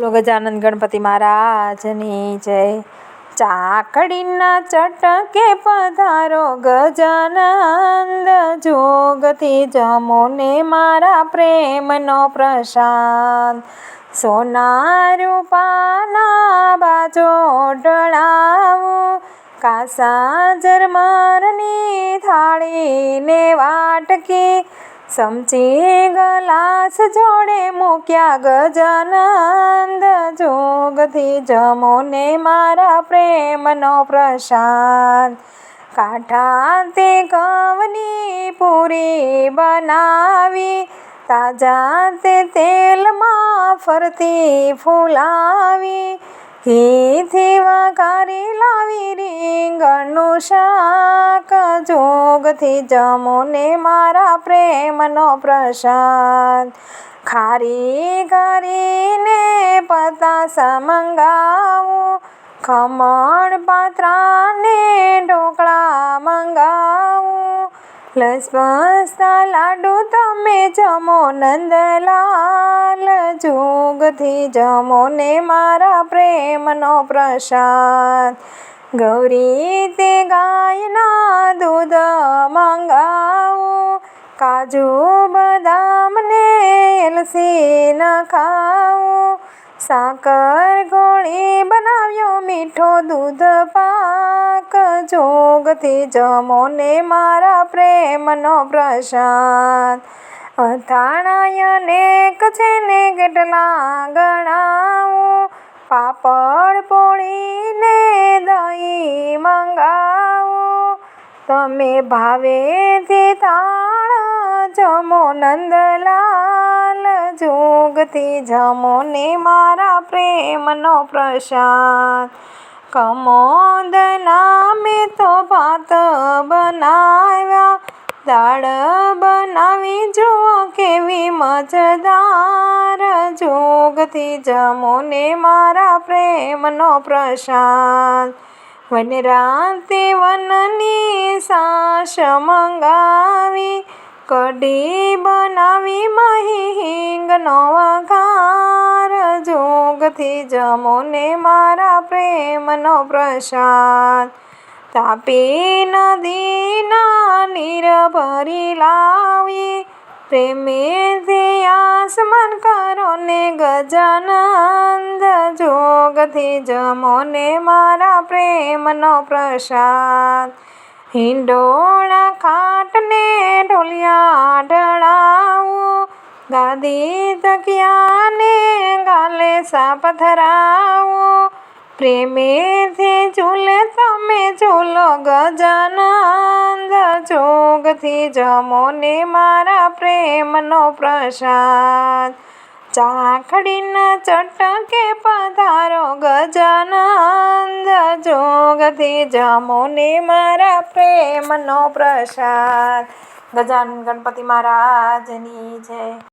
બોલો ગજાનંદ ગણપતિ મહારાજની જય. ચાકડીના ચટકે પધારો ગજાનંદ, જોગથી જમો ને મારા પ્રેમનો પ્રશાંત સોના રૂપાના બાજો ડળાવું કાસા જરમરની થાળીને વાટકી સમચી ગલાસ જોડે મૂક્યા ગજાનંદ જોગથી જમો ને મારા પ્રેમનો પ્રસાદ કાંઠા તે કવની પૂરી બનાવી, તાજા તે તેલમાં ફરતી ફૂલાવી. ઘીથી વઘારી લાવી રીંગણનું શાક જોગથી જમો ને મારા પ્રેમનો પ્રસાદ. ખારી કરીને પતાસા મંગાવું. ખમણ પાત્રાને ઢોકળા મંગાવું. લસપસતા લાડુ તમે જમો નંદલાલ. જોગથી જમો ને મારા પ્રેમનો પ્રસાદ. ગૌરી તે ગાયના દૂધ મંગાવું. કાજુ બદામ ને એલસી ખાવું. સાકર ગોળી બનાવ્યો મીઠો દૂધ પાક. જોગથી જમો ને મારા પ્રેમનો પ્રસાદ. અથાણાય અનેક છે ને કેટલા ગણાવું. પાપડ દહીં મંગાવો. તમે ભાવેથી તાળ જમો નંદલાલ જોગથી જમો ને મારા પ્રેમનો પ્રસાદ. કમોદ મેં તો ભાત બનાવ્યા. દાળ બનાવી જુઓ કેવી મજદાર. જોગથી જમો ને મારા પ્રેમનો પ્રસાદ. વનરાતે વનની સાસ મંગાવી, કઢી બનાવી મહી હિંગનો વઘાર જોગથી જમો ને મારા પ્રેમનો પ્રસાદ. તાપી નદીના નીર ભરી લાવી, પ્રેમે આસમાન કરો ને ગજાનંદ જોગથી જમો ને મારા પ્રેમનો પ્રસાદ. હિંડોળા ખાટને ઢોલિયા ઢળાવું. ગાદી તકિયાને ગાલે સાપ ધરાવું. પ્રેમેથી ઝૂલે તમે ઝૂલો ગજાનંદ. જોગથી જમો ને મારા પ્રેમનો પ્રસાદ. ચાખડીના ચટકે પધારો ગજાનંદ. જોગથી જમો ને મારા પ્રેમનો પ્રસાદ. ગજાનંદ ગણપતિ મહારાજની જય.